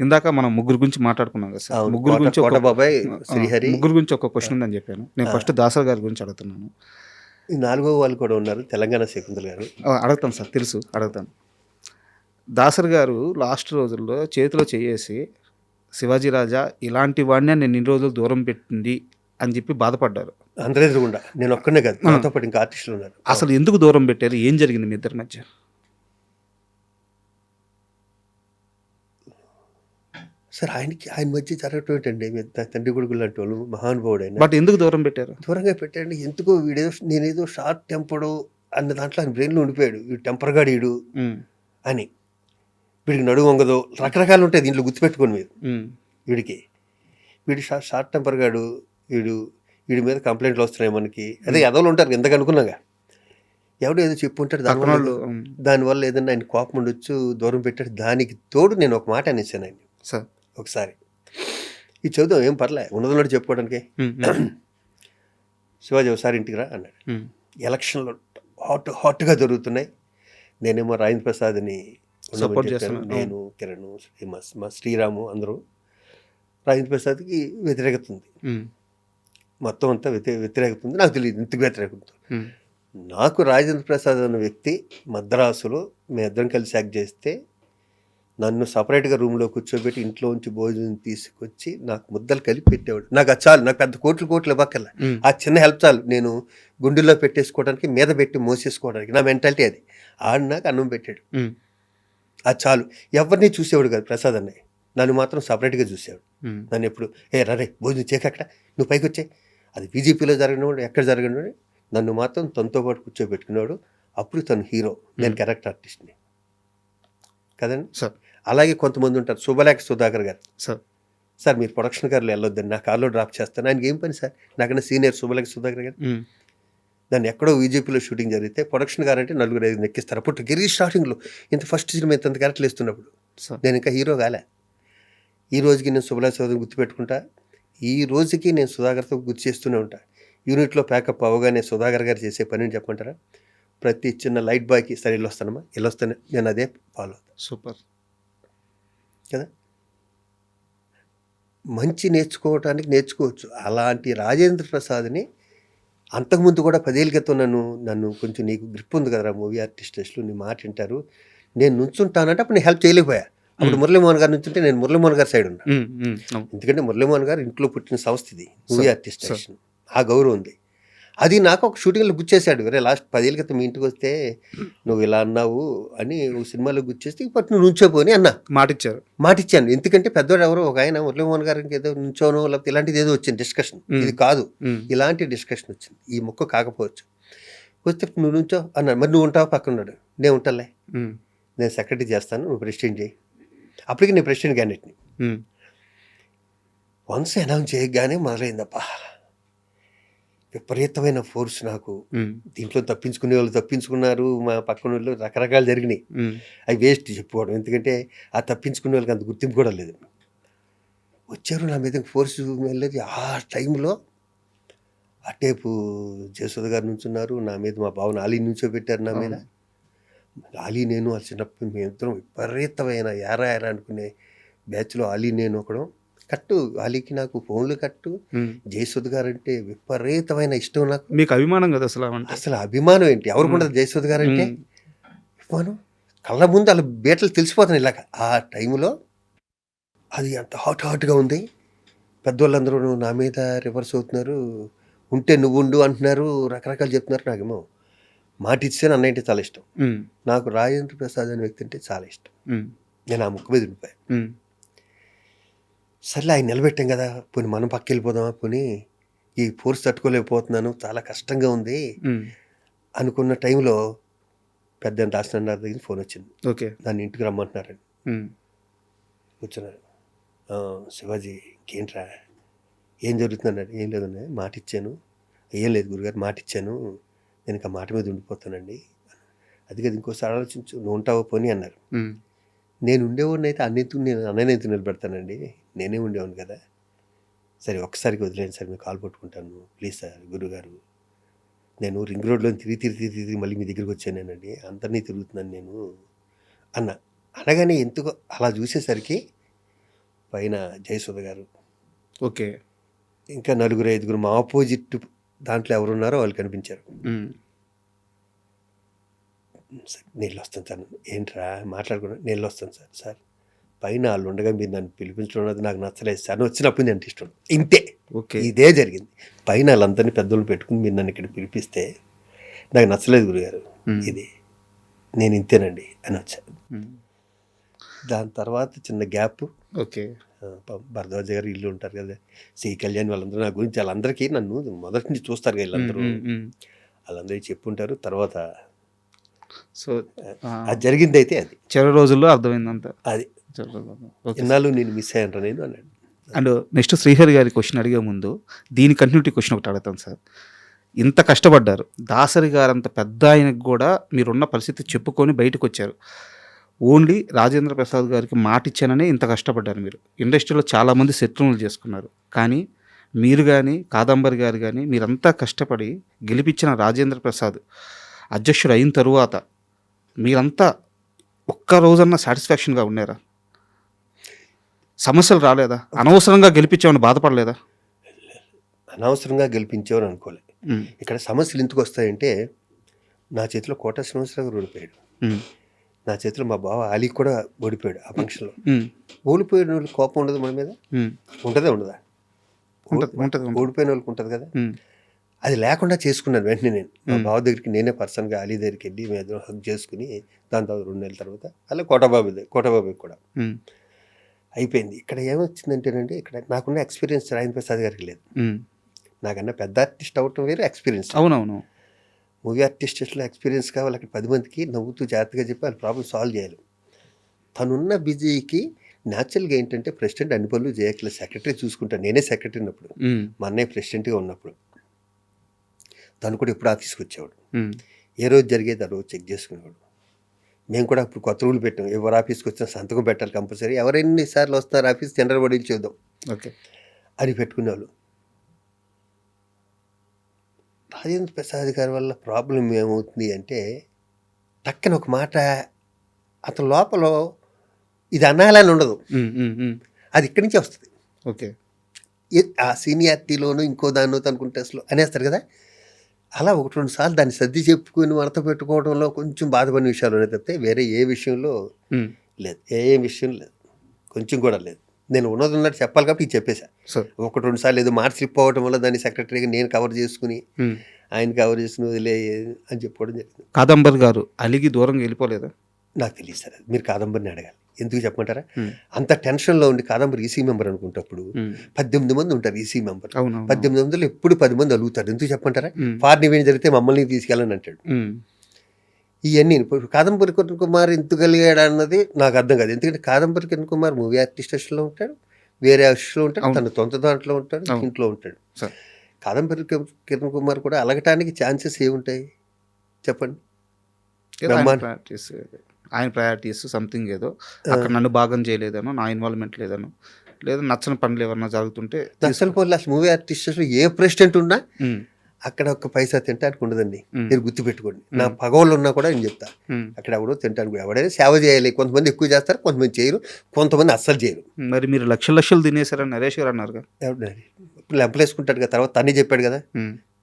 ఇందాక మనం ముగ్గురు గురించి మాట్లాడుకున్నాం కదా సార్. ముగ్గురు గురించి ఒక- బాబాయ్, శ్రీహరి. ముగ్గురు గురించి ఒక క్వశ్చన్ ఉందని చెప్పాను. నేను. ఫస్ట్ దాసర్ గారి గురించి అడుగుతున్నాను. నాలుగో వాళ్ళు కూడా ఉన్నారు తెలంగాణ శకుంతల గారు. అడుగుతాను సార్ తెలుసు అడుగుతాను దాసర్ గారు లాస్ట్ రోజుల్లో చేతిలో చేయేసి శివాజీ రాజా ఇలాంటి వాడిని నేను ఇన్ని రోజులు దూరం పెట్టింది అని చెప్పి బాధపడ్డారు. అందరూ ఎదురుగుండా. నేను ఒక్కనే కాదు నాతో పాటు ఇంకా ఆర్టిస్టులు ఉన్నారు. అసలు ఎందుకు దూరం పెట్టారు? ఏం జరిగింది మీ ఇద్దరి మధ్య? సార్ ఆయనకి ఆయన మధ్య జరగటం అండి తండ్రి కొడుకులు లాంటి వాళ్ళు మహానుభావుడు ఆయన బట్ ఎందుకు దూరం పెట్టారు? దూరంగా పెట్టండి ఎందుకో వీడేదో నేనేదో షార్ట్ టెంపర్డు అన్న దాంట్లో ఆయన బ్రెయిన్లో ఉండిపోయాడు. వీడు టెంపర్ గాడీడు ఉమ్, అని. వీడికి నడువు వంగదు. రకరకాలు ఉంటాయి దీంట్లో గుర్తుపెట్టుకోండి మీరు. వీడికి. వీడి షార్ట్ షార్ట్ టెంపర్ గాడు వీడు వీడి మీద కంప్లైంట్లు వస్తున్నాయి మనకి. అదే ఎదవలు ఉంటారు ఎందుకు అనుకున్నాగా? ఎవడో ఏదో చెప్పుంటాడు పక్కన దానివల్ల దానివల్ల ఏదైనా ఆయన కోపం ఉండొచ్చు దూరం పెట్టాడు. దానికి తోడు నేను ఒక మాట అనేసాను ఆయన సార్ ఒకసారి. ఇది చదువుదాం ఏం పర్లే ఉన్నదన్నట్టు చెప్పుకోవడానికి. శివాజీ ఒకసారి ఇంటికి రా అన్నాడు. ఎలక్షన్లు హాట్ హాట్గా జరుగుతున్నాయి. నేనేమో రాజేంద్ర ప్రసాద్ని. నేను కిరణ్ మా శ్రీరాము అందరూ. రాజేంద్ర ప్రసాద్కి వ్యతిరేకత ఉంది. మొత్తం అంతా వ్యతి వ్యతిరేకత ఉంది. నాకు తెలియదు ఇంతకు వ్యతిరేకత నాకు రాజేంద్ర ప్రసాద్ అన్న వ్యక్తి మద్రాసులో మేమిద్దరం కలిసి యాక్ట్ చేస్తే నన్ను సపరేట్గా రూమ్లో కూర్చోబెట్టి ఇంట్లోంచి భోజనం తీసుకొచ్చి నాకు ముద్దలు కలిపి పెట్టేవాడు. నాకు అది చాలు నాకు పెద్ద కోట్లు కోట్లు ఇవ్వక్కర్లే. ఆ చిన్న హెల్ప్ చాలు. నేను గుండెల్లో పెట్టేసుకోవడానికి మీద పెట్టి మోసేసుకోవడానికి. నా మెంటాలిటీ అది. ఆడు నాకు అన్నం పెట్టాడు. అది చాలు. ఎవరిని చూసేవాడు కాదు ప్రసాద్ అన్నయ్య. నన్ను మాత్రం సపరేట్గా చూసేవాడు. నన్ను ఎప్పుడు ఏ రరే భోజనం చేయక అక్కడ. నువ్వు పైకి వచ్చే అది బీజేపీలో జరగనివాడు ఎక్కడ జరగనివాడు నన్ను మాత్రం తనతో పాటు కూర్చోబెట్టుకునేవాడు. అప్పుడు తను హీరో. నేను క్యారెక్టర్ ఆర్టిస్ట్ని. కదండి? సార్ అలాగే కొంతమంది ఉంటారు. శుభలేఖ సుధాకర్ గారు. సార్. సార్ మీరు ప్రొడక్షన్ గారు వెళ్ళొద్దండి. నా కార్లో డ్రాప్ చేస్తాను. ఆయనకి ఏం పని సార్? నాకన్నా సీనియర్ శుభలేఖ సుధాకర్ గారు. దాన్ని ఎక్కడో బీజేపీలో షూటింగ్ జరిగితే ప్రొడక్షన్ గారు అంటే నలుగురు ఐదు ఎక్కిస్తారు అప్పుడు గిరి స్టార్టింగ్లో ఇంత ఫస్ట్ సినిమా ఇంత క్యారెక్టర్లు ఇస్తున్నప్పుడు సార్. నేను ఇంకా హీరో కాలే. ఈ రోజుకి నేను సుబలా చౌదరిని గుర్తుపెట్టుకుంటా. ఈ రోజుకి నేను సుధాకర్తో గుర్తు చేస్తూనే ఉంటా. యూనిట్లో ప్యాకప్ అవగానే సుధాకర్ గారు చేసే పని అని చెప్పమంటారా? ప్రతి చిన్న లైట్ బాయ్కి సరే ఇల్లు వస్తానమ్మా ఇల్లు వస్తానే నేను అదే ఫాలో అవుతాను సూపర్. కదా? మంచి నేర్చుకోవటానికి నేర్చుకోవచ్చు. అలాంటి రాజేంద్ర ప్రసాద్ని అంతకుముందు కూడా పదేళ్ళ క్రితం నన్ను నన్ను కొంచెం నీకు గ్రిప్ ఉంది కదరా మూవీ ఆర్టిస్టులు నీ మాట వింటారు. నేను నుంచుంటానంటే అప్పుడు నేను హెల్ప్ చేయలేకపోయా. అప్పుడు మురళీమోహన్ గారు నుంచుంటే నేను మురళీమోహన్ గారి సైడ్ ఉన్నా. ఎందుకంటే మురళీమోహన్ గారు ఇంట్లో పుట్టిన సంస్థ ఇది మూవీ ఆర్టిస్ట్. ఆ గౌరవం ఉంది. అది నాకు ఒక షూటింగ్లో గుర్చేశాడు వేరే లాస్ట్ పదేళ్ళ క్రితం మీ ఇంటికి వస్తే నువ్వు ఇలా అన్నావు అని ఒక సినిమాలో గుర్చేస్తే ఇప్పటి నువ్వు నుంచోపోని అన్నా. మాట ఇచ్చారు మాట ఇచ్చాను ఎందుకంటే పెద్దవాడు ఎవరో ఒక ఆయన మురళీమోహన్ గారికి ఏదో నుంచోనో లేకపోతే ఇలాంటిది ఏదో వచ్చింది డిస్కషన్. ఇది కాదు. ఇలాంటి డిస్కషన్ వచ్చింది. ఈ మొక్క కాకపోవచ్చు. వస్తే నువ్వు నుంచో అన్నాడు. మరి నువ్వు ఉంటావు పక్కన ఉన్నాడు. నేను ఉంటాలే నేను సెక్రటరీ చేస్తాను. నువ్వు ప్రెసిడెంట్ చేయి. అప్పటికి నేను ప్రెసిడెంట్ క్యాండిడేట్ని వన్స్ అనౌన్స్ చేయగానే మొదలైందప్పా విపరీతమైన ఫోర్స్ నాకు. దీంట్లో తప్పించుకునే వాళ్ళు తప్పించుకున్నారు మా పక్కన వాళ్ళు రకరకాలు జరిగినాయి. అవి వేస్ట్ చెప్పుకోవడం. ఎందుకంటే ఆ తప్పించుకునే వాళ్ళకి అంత గుర్తింపు కూడా లేదు. వచ్చారు నా మీద ఫోర్స్ వెళ్ళేది ఆ టైంలో అటేపు జయసుధ గారు నుంచున్నారు. నా మీద మా బావన అలీ నుంచో పెట్టారు నా మీద. అలీ నేను వాళ్ళ చిన్నప్పుడు మేమిద్దరం విపరీతమైన యారా యారా అనుకునే బ్యాచ్లో అలీ నేను ఒకడు. కట్టు అలీకి నాకు ఫోన్లు కట్టు. ఉమ్. జయసుధ గారు అంటే విపరీతమైన ఇష్టం నాకు. మీకు అభిమానం కదా అసలు అసలు అభిమానం ఏంటి? ఎవరికి ఉండదు జయసుధ గారు అంటే అభిమానం కళ్ళ ముందు వాళ్ళ బీటలు తెలిసిపోతున్నాయి ఇలాగ. ఆ టైంలో అది అంత హాట్ హాట్గా ఉంది. పెద్దవాళ్ళందరూ నా మీద రివర్స్ అవుతున్నారు. ఉంటే నువ్వు ఉండు అంటున్నారు. రకరకాలు చెప్తున్నారు నాకేమో. మాట ఇస్తే నన్ను అంటే చాలా ఇష్టం. నాకు రాజేంద్ర ప్రసాద్ అనే వ్యక్తి అంటే చాలా ఇష్టం. నేను ఆ ముక్కు మీద ఉండిపోయాను. సర్లే ఆయన నిలబెట్టాం కదా. పోనీ మనం పక్క వెళ్ళిపోదామా పోనీ ఈ ఫోర్స్ తట్టుకోలేకపోతున్నాను. చాలా కష్టంగా ఉంది. అనుకున్న టైంలో పెద్ద దాసిన దగ్గర ఫోన్ వచ్చింది. ఓకే. నన్ను ఇంటికి రమ్మంటున్నారని కూర్చున్నారు. "ఆ, శివాజీ ఇంకేంట్రా? ఏం జరుగుతుందన్నాడు? ఏం లేదన్నా మాట ఇచ్చాను ఏం లేదు గురుగారు మాట ఇచ్చాను నేను ఇంకా మాట మీద ఉండిపోతానండి. అది కదా ఇంకోసారి ఆలోచించు. నువ్వు ఉంటావో పోనీ అన్నారు. నేను ఉండేవాడిని అయితే అన్నింటి నేను అన్నయ్యనైతే నిలబెడతానండి. నేనే ఉండేవాడిని కదా. సరే ఒక్కసారికి వదిలేండి సార్ మీకు కాల్ పట్టుకుంటాను. ప్లీజ్ సార్ గురుగారు. నేను రింగ్ రోడ్లో తిరిగి తిరిగి తిరిగి తిరిగి మళ్ళీ మీ దగ్గరికి వచ్చానేనండి. అందరినీ తిరుగుతున్నాను నేను అన్న. అనగానే ఎందుకో అలా చూసేసరికి పైన జయసుధ గారు. ఓకే. ఇంకా నలుగురు ఐదుగురు మా ఆపోజిట్ దాంట్లో ఎవరున్నారో వాళ్ళు కనిపించారు. నీళ్ళు వస్తాను సార్. ఏంట్రా? మాట్లాడుకున్నా? నీళ్ళు వస్తాను సార్ సార్. పైన వాళ్ళు ఉండగా మీరు నన్ను పిలిపించడం నాకు నచ్చలేదు సార్. వచ్చినప్పుడు నేను అంటే ఇష్టం. ఇంతే. ఓకే. ఇదే జరిగింది. పైన వాళ్ళందరినీ పెద్దోళ్ళు పెట్టుకుని మీరు నన్ను ఇక్కడ పిలిపిస్తే నాకు నచ్చలేదు గురుగారు. ఇది. నేను ఇంతేనండి అని వచ్చా. ఉమ్. దాని తర్వాత చిన్న గ్యాప్. ఓకే. భరద్వాజ గారు ఇల్లు ఉంటారు కదా. శ్రీ కళ్యాణ్ వాళ్ళందరూ నా గురించి వాళ్ళందరికీ నన్ను మొదటి నుంచి చూస్తారు కదా వీళ్ళందరూ. వాళ్ళందరికీ చెప్పుంటారు. తర్వాత సో అది జరిగింది అయితే అది. చివరి రోజుల్లో అర్థమైందంత. అది. ఇన్నాళ్ళు నేను మిస్ అయ్యాను నేను అన్నాడు. అండ్ నెక్స్ట్ శ్రీహరి గారి క్వశ్చన్ అడిగే ముందు దీని కంటిన్యూటీ క్వశ్చన్ ఒకటి అడుగుతాను సార్. ఇంత కష్టపడ్డారు. దాసరి గారు అంత పెద్ద ఆయనకు కూడా మీరున్న పరిస్థితి చెప్పుకొని బయటకు వచ్చారు ఓన్లీ రాజేంద్ర ప్రసాద్ గారికి మాట ఇచ్చాననే ఇంత కష్టపడ్డారు మీరు. ఇండస్ట్రీలో చాలామంది శత్రువులు చేసుకున్నారు. కానీ మీరు కానీ కాదంబరి గారు కానీ మీరంతా కష్టపడి గెలిపించిన రాజేంద్ర ప్రసాద్ అధ్యక్షుడు అయిన తరువాత మీరంతా ఒక్క రోజన్నా సాటిస్ఫాక్షన్గా ఉన్నారా? సమస్యలు రాలేదా? అనవసరంగా గెలిపించామని బాధపడలేదా? అనవసరంగా గెలిపించేవారు అనుకోలే. ఇక్కడ సమస్యలు ఎందుకు వస్తాయంటే నా చేతిలో కోట శ్రీనివాసరావు గారు ఓడిపోయాడు. నా చేతిలో మా బావ అలీ కూడా ఓడిపోయాడు ఆ ఫంక్షన్లో. ఓడిపోయిన వాళ్ళకి కోపం ఉండదు మన మీద. ఉంటుందా ఉండదా? ఉంటది ఉంటది ఉంటది. ఓడిపోయిన వాళ్ళకి ఉంటుంది కదా? అది లేకుండా చేసుకున్నాను వెంటనే నేను. మా. బావ దగ్గరికి నేనే పర్సన్గా అలీ దగ్గరికి వెళ్ళి మేము హక్ చేసుకుని దాని తర్వాత రెండు నెలల తర్వాత అలా కోటబాబు కోటబాబుకి కూడా అయిపోయింది. ఇక్కడ ఏమొచ్చిందంటేనండి ఇక్కడ నాకున్న ఎక్స్పీరియన్స్ రాజేంద్ర ప్రసాద్ గారికి లేదు. నాకన్నా పెద్ద ఆర్టిస్ట్ అవటం వేరు ఎక్స్పీరియన్స్. అవునవును. మూవీ ఆర్టిస్ట్లో ఎక్స్పీరియన్స్ కావాలి అక్కడ పది మందికి నవ్వుతూ జాగ్రత్తగా చెప్పి వాళ్ళ ప్రాబ్లం సాల్వ్ చేయాలి. తనున్న బిజీకి న్యాచురల్గా ఏంటంటే ప్రెసిడెంట్ అన్ని పనులు చేయట్లేదు సెక్రటరీ చూసుకుంటాను నేనే సెక్రటరీ ఉన్నప్పుడు. మా అన్నయ్య ప్రెసిడెంట్గా ఉన్నప్పుడు. తను కూడా ఎప్పుడు ఆఫీస్కి వచ్చేవాడు. ఏ రోజు జరిగేది ఆ రోజు చెక్ చేసుకునేవాడు. మేము కూడా అప్పుడు కొత్త రూల్ పెట్టాం. ఎవరు ఆఫీస్కి వచ్చినా సంతకం పెట్టాలి కంపల్సరీ. ఎవరెన్ని సార్లు వస్తున్నారు ఆఫీస్ జనరల్ బడీలు చూద్దాం ఓకే. అని పెట్టుకునేవాళ్ళు. రాజేంద్ర ప్రసాద్ గారి వల్ల ప్రాబ్లం ఏమవుతుంది అంటే టక్కన ఒక మాట అతని లోపల ఇది అనాలని ఉండదు. అది ఇక్కడి నుంచే వస్తుంది. ఓకే. ఆ సీనియారిటీలోనూ ఇంకో దాన్నో అనుకుంటే అసలు అనేస్తారు కదా. అలా ఒకటి రెండు సార్లు దాన్ని సర్ది చెప్పుకుని మడత పెట్టుకోవడంలో కొంచెం బాధపడిన విషయాలు ఉన్నాయి తప్పితే వేరే ఏ విషయంలో లేదు. ఏ విషయం లేదు. కొంచెం కూడా లేదు. నేను ఉన్నది ఉన్నట్టు చెప్పాలి కాబట్టి ఇది చెప్పేశా. సో ఒకటి రెండు సార్లు ఏదో స్లిప్ అవ్వడం వల్ల దాన్ని సెక్రటరీగా నేను కవర్ చేసుకుని. ఆయన కవర్ చేసుకుని వదిలే అని చెప్పుకోవడం జరిగింది. కాదంబరి గారు అలిగి దూరంగా వెళ్ళిపోలేదా? నాకు తెలియదు సార్. మీరు కాదంబరిని అడగాలి. ఎందుకు చెప్పమంటారా? అంత టెన్షన్లో ఉండి కాదంబరి ఈసీ మెంబర్ అనుకుంటప్పుడు. పద్దెనిమిది మంది ఉంటారు ఈసీ మెంబర్. పద్దెనిమిది వందలు ఎప్పుడు పది మంది అలుగుతారు. ఎందుకు చెప్పంటారా ఉమ్, ఫారిన్ ఈవెంట్ జరిగితే మమ్మల్ని తీసుకెళ్ళని అంటాడు. ఇవన్నీ కాదంబరి కిరణ్ కుమార్ ఎందుకు కలిగాడు అన్నది నాకు అర్థం కాదు. ఎందుకంటే కాదంబరి కిరణ్ కుమార్ మూవీ ఆర్టిస్ట్లో ఉంటాడు వేరే ఆర్టిస్ట్లో ఉంటాడు. తన సొంత దాంట్లో ఉంటాడు. ఇంట్లో ఉంటాడు. కాదంబరి కిరణ్ కుమార్ కూడా అలగటానికి ఛాన్సెస్ ఏముంటాయి? చెప్పండి. ఆయన ప్రయారిటీస్ సంథింగ్ ఏదో. అక్కడ నన్ను భాగం చేయలేదనో నా ఇన్వాల్వ్మెంట్ లేదనో లేదా నచ్చని పనులు ఏమన్నా జరుగుతుంటే పోల్ అసలు మూవీ ఆర్టిస్ట్లో ఏ ప్రెసిడెంట్ ఉన్నా అక్కడ ఒక పైసా తింటానికి ఉండదండి. మీరు గుర్తుపెట్టుకోండి. నా పగవాళ్ళు ఉన్నా కూడా నేను చెప్తా. అక్కడ ఎవడో తింటానికి కూడా ఎవడైనా సేవ చేయాలి. కొంతమంది ఎక్కువ చేస్తారు కొంతమంది చేయరు. కొంతమంది అస్సలు చేయరు. మరి మీరు లక్షల లక్షలు తినేశారని నరేష్ గారు ఎవడు ఇప్పుడు లెంపలేసుకుంటాడు కదా తర్వాత తనే చెప్పాడు కదా.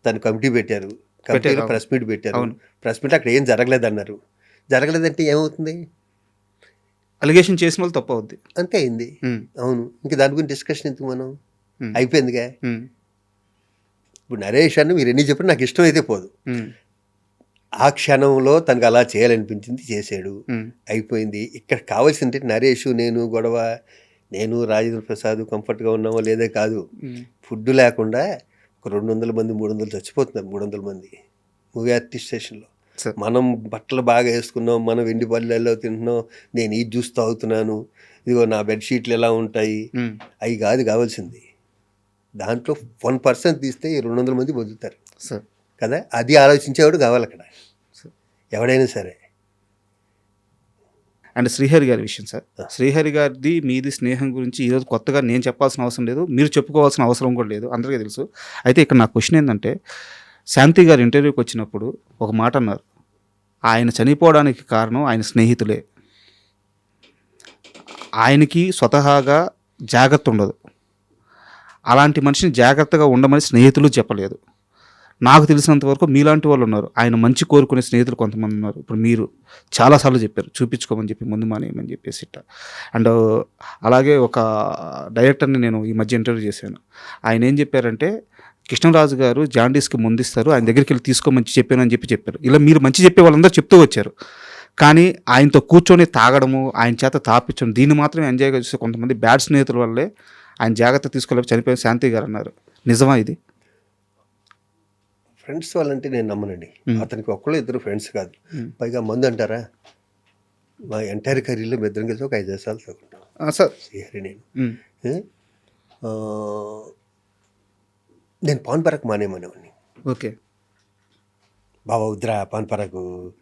దాని కమిటీ పెట్టారు. కమిటీలో. ప్రెస్ మీట్ పెట్టారు. ప్రెస్ మీట్ అక్కడ ఏం జరగలేదు అన్నారు జరగలేదంటే ఏమవుతుంది? అలిగేషన్ చేసిన వాళ్ళు తప్పు అవుద్ది. అంతే అయింది. అవును. ఇంకా దాని గురించి డిస్కషన్ ఎందుకు మనం? అయిపోయిందిగా? ఇప్పుడు నరేష్ అని మీరు ఎన్ని చెప్పినా నాకు ఇష్టం అయితే పోదు. ఆ క్షణంలో తనకు అలా చేయాలనిపించింది చేశాడు. అయిపోయింది. ఇక్కడ కావాల్సింది నరేష్ నేను గొడవ నేను రాజేంద్ర ప్రసాద్ కంఫర్ట్గా ఉన్నామో లేదే కాదు. ఫుడ్ లేకుండా ఒక రెండు వందల మంది మూడు వందలు చచ్చిపోతున్నారు మూడు వందల మంది. మూవీ ఆర్టిస్ట్ స్టేషన్లో. మనం బట్టలు బాగా వేసుకున్నాం మనం వెండి పల్లెల్లో తింటున్నాం నేను ఈ జ్యూస్ తాగుతున్నాను ఇదిగో నా బెడ్షీట్లు ఎలా ఉంటాయి? అవి కాదు కావాల్సింది. దాంట్లో వన్ పర్సెంట్ తీస్తే రెండు వందల మంది బతుకుతారు. సరే కదా? అది ఆలోచించేవాడు కావాలి అక్కడ. సరే. ఎవడైనా సరే. అండ్ శ్రీహరి గారి విషయం సార్ శ్రీహరి గారిది మీది స్నేహం గురించి ఈరోజు కొత్తగా నేను చెప్పాల్సిన అవసరం లేదు మీరు చెప్పుకోవాల్సిన అవసరం కూడా లేదు అందరికీ తెలుసు. అయితే ఇక్కడ నా క్వశ్చన్ ఏంటంటే శాంతి గారు ఇంటర్వ్యూకి వచ్చినప్పుడు ఒక మాట అన్నారు. ఆయన చనిపోవడానికి కారణం ఆయన స్నేహితులే. ఆయనకి స్వతహాగా జాగ్రత్త ఉండదు. అలాంటి మనిషిని జాగ్రత్తగా ఉండమని స్నేహితులు చెప్పలేదు. నాకు తెలిసినంత వరకు మీలాంటి వాళ్ళు ఉన్నారు. ఆయన మంచి కోరుకునే స్నేహితులు కొంతమంది ఉన్నారు. ఇప్పుడు మీరు చాలాసార్లు చెప్పారు. చూపించుకోమని చెప్పి ముందు మానేయమని చెప్పేసి ఇట్ట అండ్ అలాగే ఒక డైరెక్టర్ని నేను ఈ మధ్య ఇంటర్వ్యూ చేశాను. ఆయన ఏం చెప్పారంటే కృష్ణరాజు గారు జాండీస్కి ముందిస్తారు ఆయన దగ్గరికి వెళ్ళి తీసుకోమని చెప్పాను అని చెప్పి చెప్పారు. ఇలా మీరు మంచి చెప్పే వాళ్ళందరూ చెప్తూ వచ్చారు. కానీ ఆయనతో కూర్చొని తాగడము ఆయన చేత తాపించడం దీన్ని మాత్రమే ఎంజాయ్గా చూస్తే కొంతమంది బ్యాడ్ స్నేహితుల వల్లే ఆయన జాగ్రత్త తీసుకోలేక చనిపోయిన శాంతి గారు అన్నారు. నిజమా ఇది? ఫ్రెండ్స్ వాళ్ళంటే నేను నమ్మనండి. మ్మ్. అతనికి ఒక్కళ్ళు ఇద్దరు ఫ్రెండ్స్ కాదు. పైగా మందు అంటారా? మా ఎంటైర్ కెరీర్లో మీ ఇద్దరం కలిసి ఒక ఐదు సార్లు తగ్గుంటాం సార్. నేను. నేను పాన్ పరకు మానేమనేవాడిని. ఓకే. బాబా వద్దురా పాన్ పరకు.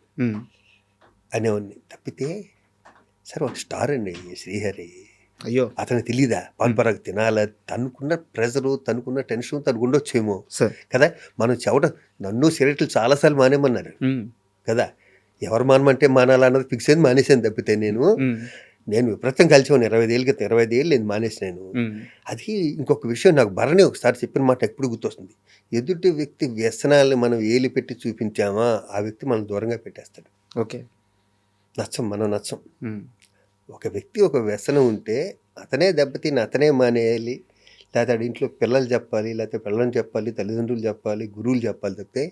అనేవాడిని. తప్పితే సరే ఒక స్టార్ అండి శ్రీహరి. అయ్యో. అతనికి తెలియదా పరకు తినాలా? తనుకున్న ప్రెజరు తనుకున్న టెన్షన్ తనకు ఉండొచ్చేమో కదా మనం చెవట నన్ను సిగరెట్లు చాలాసార్లు మానేమన్నారు. కదా ఎవరు మానమంటే మానాలన్నది ఫిక్స్ అయింది మానేసాను తప్పితే నేను. నేను విపరీతం కలిసి ఉన్నాను ఇరవై ఐదు ఏళ్ళ క్రితం ఇరవై ఐదు ఏళ్ళు నేను. మానేసినాను ఉమ్, అది ఇంకొక విషయం నాకు భరణి ఒకసారి చెప్పిన మాట ఎప్పుడు గుర్తొస్తుంది. ఎదుటి వ్యక్తి వ్యసనాలను మనం ఏలి పెట్టి చూపించామా ఆ వ్యక్తి మనం దూరంగా పెట్టేస్తాడు. ఓకే. నచ్చం మనం నచ్చం. ఒక వ్యక్తి ఒక వ్యసనం ఉంటే అతనే దెబ్బతిని అతనే మానేయాలి. లేకపోతే ఇంట్లో పిల్లలు చెప్పాలి లేకపోతే పిల్లలు చెప్పాలి తల్లిదండ్రులు చెప్పాలి గురువులు చెప్పాలి తప్పితే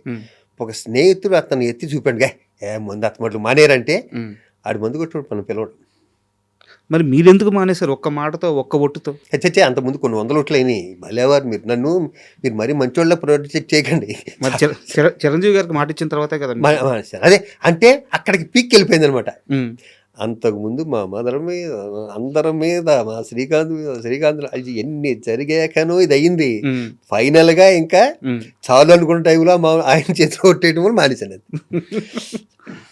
ఒక స్నేహితుడు అతను ఎత్తి చూపాడు. గా ఏ ముందు అతమట్లు మానేరంటే. ఆడి మందు కొట్టుడు మనం పిలవడం. మరి మీరెందుకు మానేశారు ఒక్క మాటతో ఒక్క ఒట్టుతో? చచ్చే అంత ముందు కొన్ని వందల ఓట్లు అయినాయి. భలేవారు మీరు నన్ను మీరు మరీ మంచోళ్ళ ప్రొజెక్ట్ చేయకండి. మరి చిర- చిర- చిరంజీవి గారికి మాట ఇచ్చిన తర్వాతే కదా అదే అంటే అక్కడికి పీక్ వెళ్ళిపోయింది అనమాట అంతకుముందు మా మదర్ మీద అందరం మీద మా శ్రీకాంత్ మీద శ్రీకాంత్ అది ఎన్ని జరిగాకనో ఇది అయ్యింది ఉమ్, ఫైనల్గా ఇంకా. చాలు అనుకున్న టైంలో మా ఆయన చేతిలో కొట్టేయడం కూడా మానేశాను అది